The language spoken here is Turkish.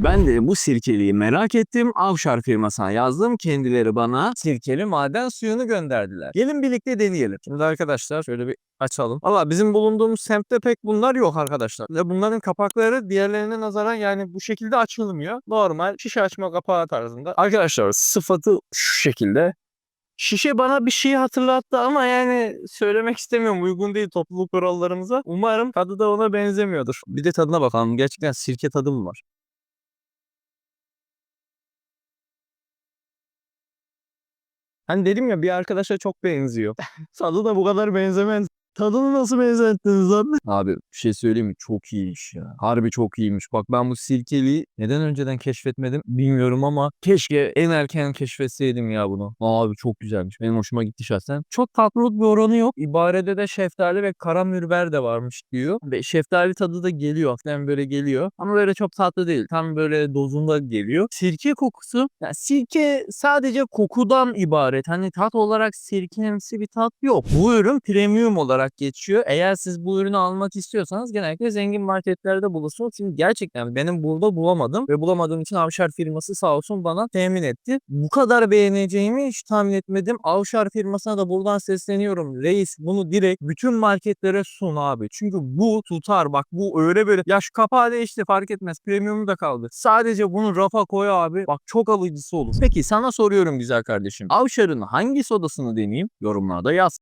Ben de bu sirkeliği merak ettim. Avşar firmasına yazdım. Kendileri bana sirkeli maden suyunu gönderdiler. Gelin birlikte deneyelim. Şimdi arkadaşlar şöyle bir açalım. Valla bizim bulunduğumuz semtte pek bunlar yok arkadaşlar. Ve bunların kapakları diğerlerine nazaran yani bu şekilde açılmıyor. Normal şişe açma kapağı tarzında. Arkadaşlar sıfatı şu şekilde. Şişe bana bir şey hatırlattı ama yani söylemek istemiyorum. Uygun değil topluluk kurallarımıza. Umarım tadı da ona benzemiyordur. Bir de tadına bakalım. Gerçekten sirke tadı mı var? Hani dedim ya bir arkadaşa çok benziyor. Tadı da bu kadar benzemez. Tadını nasıl benzettiniz abi? Abi bir şey söyleyeyim mi? Çok iyiymiş ya. Harbi çok iyiymiş. Bak ben bu sirkeliği neden önceden keşfetmedim bilmiyorum ama keşke en erken keşfetseydim ya bunu. Abi çok güzelmiş. Benim hoşuma gitti şahsen. Çok tatlılık bir oranı yok. İbarede de şeftali ve karamürber de varmış diyor. Ve şeftali tadı da geliyor. Hafiften böyle geliyor. Ama böyle çok tatlı değil. Tam böyle dozunda geliyor. Sirke kokusu. Ya sirke sadece kokudan ibaret. Hani tat olarak sirkemsi bir tat yok. Bu ürün premium olarak geçiyor. Eğer siz bu ürünü almak istiyorsanız genellikle zengin marketlerde bulursunuz. Çünkü gerçekten benim burada bulamadım ve bulamadığım için Avşar firması sağ olsun bana temin etti. Bu kadar beğeneceğimi hiç tahmin etmedim. Avşar firmasına da buradan sesleniyorum. Reis bunu direkt bütün marketlere sun abi. Çünkü bu tutar bak bu öyle böyle. Yaş kapağı değişti fark etmez. Premium'u da kaldı. Sadece bunu rafa koy abi. Bak çok alıcısı olur. Peki sana soruyorum güzel kardeşim. Avşar'ın hangi sodasını deneyeyim? Yorumlarda yaz.